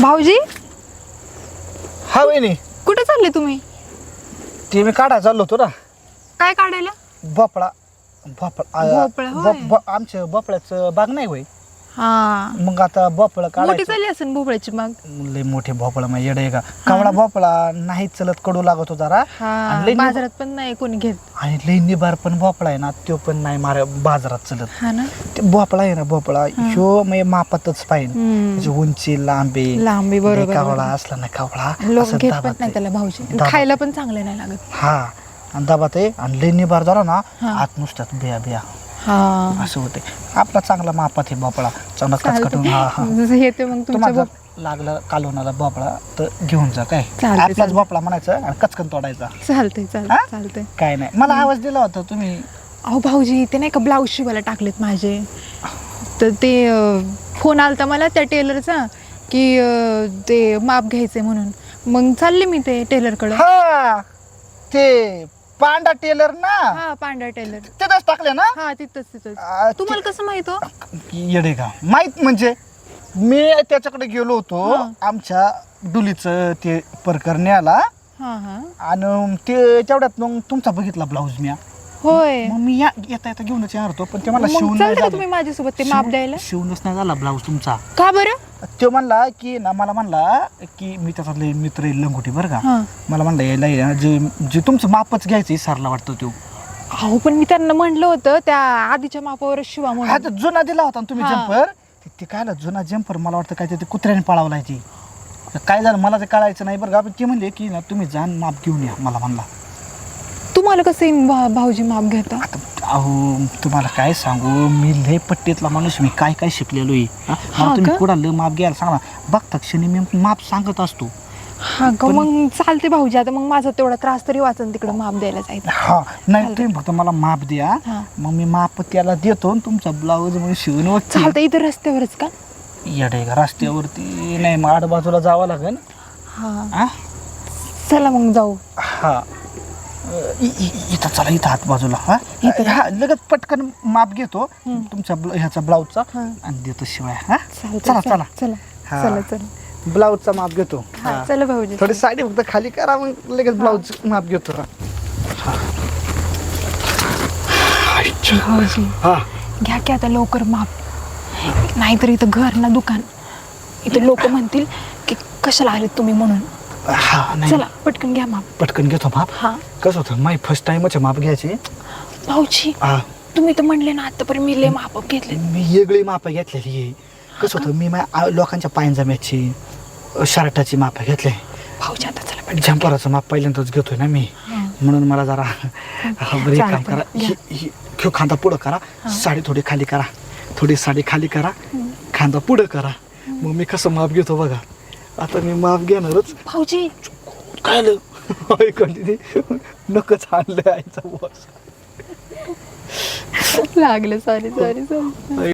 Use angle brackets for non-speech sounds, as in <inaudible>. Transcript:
भाऊजी हा वहिनी. कुठे चालले तुम्ही? ते मी काढा चाललो होतो ना. काय काढायला? भोपळा. भोपळा आ, भोपळा, होय. भो- भो- आमच्या भोपळ्याचं बाग नाही होय? हा. मग आता भोपळा मोठी काढायचं चालली असेल भोपळ्याची मग. लय मोठे भोपळा मग येडे का? कावळा भोपळा नाही चलत कडू लागतो हा आणि लय निब- बाजारात पण नाही कोणी घेत. आणि लई निबार पण भोपळा आहे ना तो पण नाही मारा बाजारात चलत. हा ना? ते भोपळा आहे ना भोपळा. ह्यो म्हणजे मापातच पाहिजे हम्म. त्याची उंची लांबी लांबी लय बरोबर कावळा बरोबर. असला ना कावळा लोक असं घेत दाबात पण नाही आहे. त्याला भाऊजी दाबात. खायला पण चांगलं नाही लागत. हा. आणि दाबात आहे. आणि लई निबार झाला ना हा. आत नुसतात बिया बिया. हा. असं होते आपला चांगला मापात आहे भोपळा. चांगला कचकटून हा हा. जसं येते मग तुमच्या तुम्हाला लागलं कालवणाला भोपळा तर घेऊन जा काय? चालतंय, आपलाच चालतंय. भोपळा म्हणायचं आणि कचकन तोडायचा. चालतंय हा? चालतंय. चालतंय काय नाही. मला आवाज दिला होता तुम्ही. अहो भाऊजी ते नाही का ब्लाऊज शिवायला टाकलेत माझे. तर ते फोन आलता मला त्या टेलरचा की अं, ते माप घ्यायचे म्हणून. मग चालले मी ते टेलरकडं हा! ते पांडा टेलर ना? हा पांढरा टेलर तिथंच टाकले ना? हा तिथंच तिथंच. आ, तुम्हाला कसं माहीत हो? येडे का? माहीत म्हणजे मी त्याच्याकडे गेलो होतो हा. आमच्या डुलीचं ते प्रकरणी आला हा हा. आणि ते तेवढ्यात मग तुमचा बघितला ब्लाऊज मी होय. मग मी या येता येता घेऊनच येणार होतो पण ते मला मग शिवून नाही चालतं का झालं. तुम्ही माझ्यासोबत ते माप द्यायला. शिवूनच नाही झाला ब्लाऊज तुमचा. का बरं? तो म्हणला की ना मला म्हणला की मी त्याचा लय मित्र आहे लंगोटी बरं का. मला म्हणला यायला ये ना, जे जे तुमचं मापच घ्यायचं विसरला वाटतं तो अहो पण मी त्यांना म्हणलं होतं त्या आधीच्या मापावरच शिवा हा म्हणून तर जुना दिला होता ना तुम्ही हा. जम्पर ते काय आलं जुना जम्पर मला वाटतं काय ते कुत्र्याने पळावलाय ती. तर काय झालं मला ते कळायचं नाही बरं का. पण ते म्हणले की ना तुम्ही जाण माप घेऊन या मला म्हणला. तुम्हाला कसं भा- भाऊजी माप घेता? आता अहो तुम्हाला काय सांगू? मी लय पट्टीतला माणूस मी काय काय शिकलेलो आहे? हा? हा मला तुम्ही का? कुणाला माप घ्यायला सांगा बघता क्षणी मी माप सांगत असतो. हा का मग चालते भाऊजी. आता मग माझा तेवढा त्रास तरी वाचन तिकडे माप द्यायला जायचं हा नाही. तुम्ही फक्त मला माप द्या. हा. मग मी माप त्याला देतो आणि तुमचा ब्लाऊज मग शिवून वगैरे चालतं इथं रस्त्यावरच का? येडे का रस्त्यावरती? नाही मग आडबाजूला जावं लागेल. हा. हा चला मग जाऊ. हा. अ, इ- इ- इथं चला इथं हात बाजूला हा? इथं? हा लगेच पटकन माप घेतो. तुमच्या ब्ल- ह्याचा ब्लाऊजचा. आणि देतो शिवाय हा? चालतंय, चला चला चला. चला हा. चला चला. ब्लाऊजचा माप घेतो. हा. चला भाऊजी थोडी साडी फक्त खाली करा मग लगेच ब्लाऊज माप घेतो. हा. भाऊजी हा. घ्या की आता लवकर माप. नाहीतर इथं घर ना दुकान. इथं लोक म्हणतील की कशाला आलेत तुम्ही म्हणून? हा नाही. चला पटकन घ्या माप. पटकन घेतो माप? हा. कसं होतं? माही फर्स्ट टाइमच माप घ्यायची? भाऊजी हा. तुम्ही तर म्हणले ना आतापर्यंत मी लय माप घेतले मी वेगळी मापं घेतलेली आहे. कसं होतं? मी माझ्या आ- लोकांच्या पायंजाम्याची शर्टाची मापं घेतले भाऊजी आता चला पटकन झंपराचं माप पहिल्यांदाच घेतोय ना मी. म्हणून मला जरा <laughs> हा, बरं एक काम चालतंय, करा घ्या. हि- हि- ह्यो खांदा पुढं करा. साडी थोडी खाली करा. थोडी साडी खाली करा. खांदा पुढं करा. मग मी कसं माप घेतो बघा. आता मी माप घेणारच. भाऊजी. काय आलं? तिथे नकच आणलं आईचा बॉस लागलं सॉरी सॉरी सॉरी